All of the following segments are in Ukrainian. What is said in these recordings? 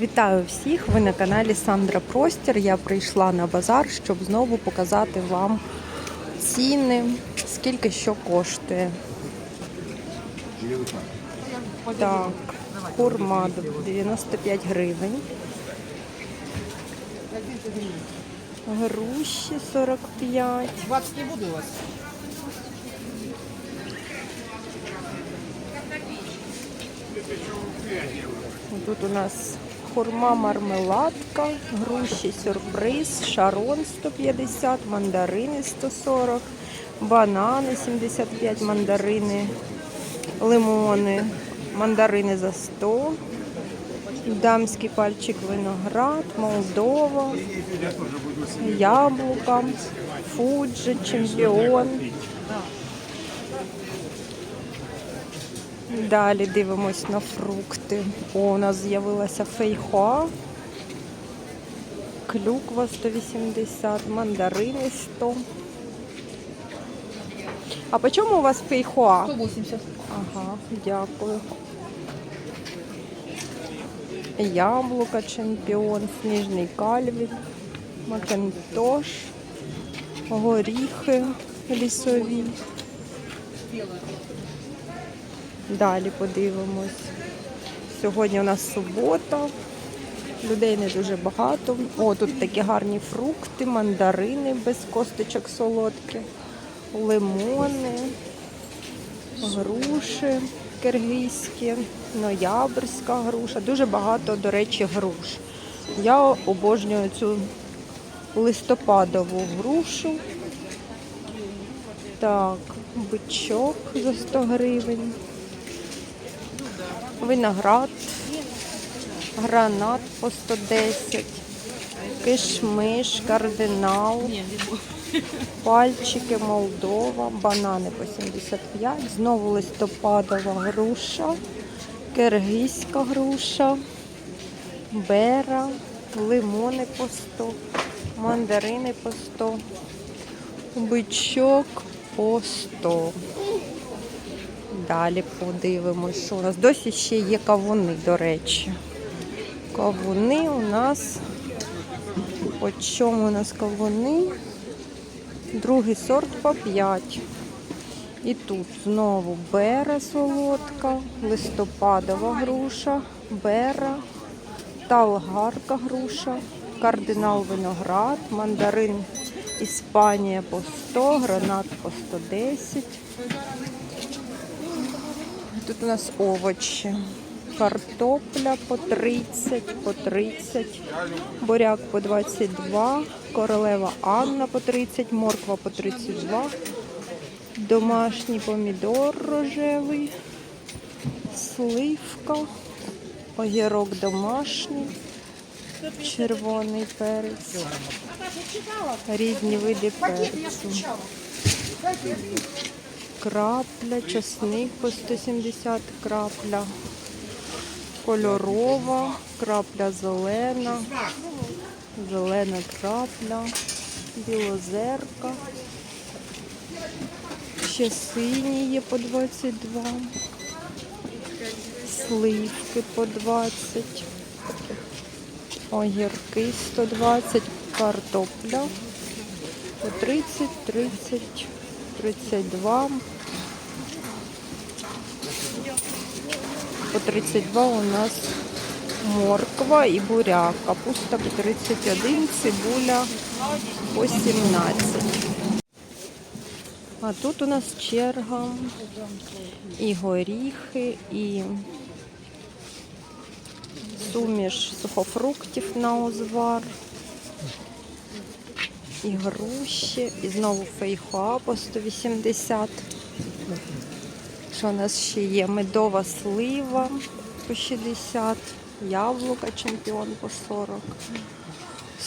Вітаю всіх! Ви на каналі Сандра Простір. Я прийшла на базар, щоб знову показати вам ціни, скільки що коштує. Так, хурма 95 гривень. Груші 45. 20 не буду у вас. Тут у нас хурма мармеладка, груші сюрприз, шарон 150, мандарини 140, банани 75, мандарини, лимони, мандарини за 100, дамський пальчик виноград, Молдова, яблука, фуджи, чемпіон. Далі дивимось на фрукти. О, у нас з'явилася фейхоа. Клюква 180, мандарини 100. А по чому у вас фейхоа? 180. Ага, дякую. Яблука, чемпіон, сніжний кальвін, макентош, горіхи лісові. Далі подивимось. Сьогодні у нас субота, людей не дуже багато. О, тут такі гарні фрукти, мандарини без косточок солодкі, лимони, груші киргизькі, ноябрьська груша. Дуже багато, до речі, груш. Я обожнюю цю листопадову грушу. Так, бичок за 100 гривень. Виноград, гранат по 110, кишмиш, кардинал, пальчики Молдова, банани по 75, знову листопадова груша, киргизька груша, бера, лимони по 100, мандарини по 100, бичок по 100. Далі подивимось, що у нас досі ще є кавуни, до речі. Кавуни у нас. По чому у нас кавуни? Другий сорт по 5. І тут знову бера солодка, листопадова груша, бера, талгарка груша, кардинал виноград, мандарин Іспанія по 100, гранат по 110. Тут у нас овочі. Картопля по 30, по 30, буряк по 22, королева Анна по 30, морква по 32, домашній помідор рожевий, сливка, огірок домашній, червоний перець, різні види перцю. Крапля, часник по 170 крапля, кольорова, крапля зелена, зелена крапля, білозерка. Ще сині є по 22, сливки по 20, огірки 120, картопля по 30, 30. 32. По 32 у нас морква і буряк. Капуста по 31, цибуля по 17. А тут у нас черга і горіхи, і суміш сухофруктів на узвар і груші, і знову фейхоа по 180. Що у нас ще є? Медова слива по 60, яблука чемпіон по 40,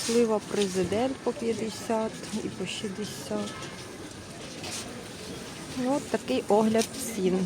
слива президент по 50 і по 60. Ну, от такий огляд цін.